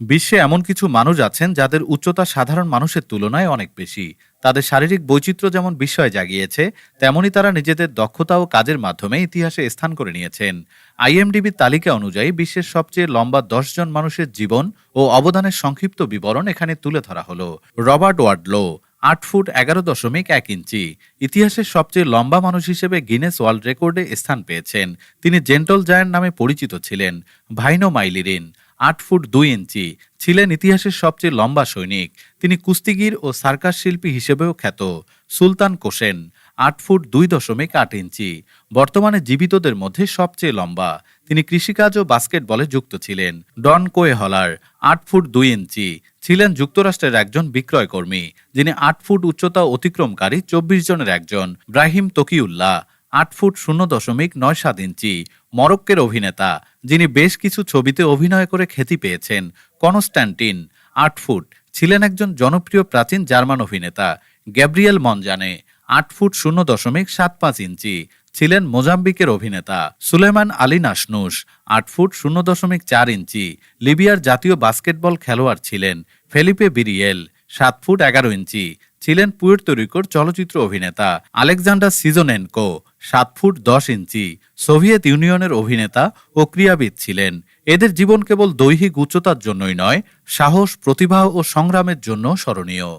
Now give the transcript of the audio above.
বিশ্বে এমন কিছু মানুষ আছেন যাদের উচ্চতা সাধারণ মানুষের তুলনায় অনেক বেশি। তাদের শারীরিক বৈচিত্র্য যেমন বিস্ময় জাগিয়েছে, তেমনি তারা নিজেদের দক্ষতা ও কাজের মাধ্যমে ইতিহাসে স্থান করে নিয়েছেন। আইএমডিবির তালিকা অনুযায়ী বিশ্বের সবচেয়ে লম্বা দশ জন মানুষের জীবন ও অবদানের সংক্ষিপ্ত বিবরণ এখানে তুলে ধরা হলো। রবার্ট ওয়ার্ডলো, আট ফুট এগারো দশমিক এক ইঞ্চি, ইতিহাসের সবচেয়ে লম্বা মানুষ হিসেবে গিনেস ওয়ার্ল্ড রেকর্ডে স্থান পেয়েছেন। তিনি জেন্টল জায়ান্ট নামে পরিচিত ছিলেন, ভাইনো মাইলিরিন। আট ফুট দুই ইঞ্চি, ছিলেন ইতিহাসের সবচেয়ে লম্বা সৈনিক। তিনি কুস্তিগির ও সার্কাস শিল্পী হিসেবেও খ্যাত। সুলতান কোসেন, আট ফুট দুই দশমিক আট ইঞ্চি। বর্তমানে জীবিতদের মধ্যে সবচেয়ে লম্বা। তিনি কৃষিকাজ ও বাস্কেটবলে যুক্ত ছিলেন। ডন কোয়ে হলার আট ফুট দুই ইঞ্চি, ছিলেন যুক্তরাষ্ট্রের একজন বিক্রয়কর্মী, যিনি আট ফুট উচ্চতা অতিক্রমকারী চব্বিশ জনের একজন। ব্রাহিম তকিউল্লাহ আট ফুট শূন্য দশমিক নয় সাত ইঞ্চি, মরক্কের অভিনেতা, যিনি বেশ কিছু ছবিতে অভিনয় করে খ্যাতি পেয়েছেন কনস্ট্যান্টিন আট ফুট, ছিলেন একজন জনপ্রিয় প্রাচীন জার্মান অভিনেতা, গ্যাব্রিয়েল মনজানে আট ফুট শূন্য দশমিক সাত পাঁচ ইঞ্চি, ছিলেন মোজাম্বিকের অভিনেতা, সুলেমান আলী নাসনুস আট ফুট শূন্য দশমিক চার ইঞ্চি, লিবিয়ার জাতীয় বাস্কেটবল খেলোয়াড় ছিলেন ফেলিপে বিরিয়েল, সাত ফুট এগারো ইঞ্চি, ছিলেন পুয়ের্তরিকোর চলচ্চিত্র অভিনেতা, আলেকজান্ডার সিজোনেনকো সাত ফুট দশ ইঞ্চি, সোভিয়েত ইউনিয়নের অভিনেতা ও ক্রীড়াবিদ ছিলেন। এদের জীবন কেবল দৈহিক উচ্চতার জন্যই নয়, সাহস, প্রতিভা ও সংগ্রামের জন্য স্মরণীয়।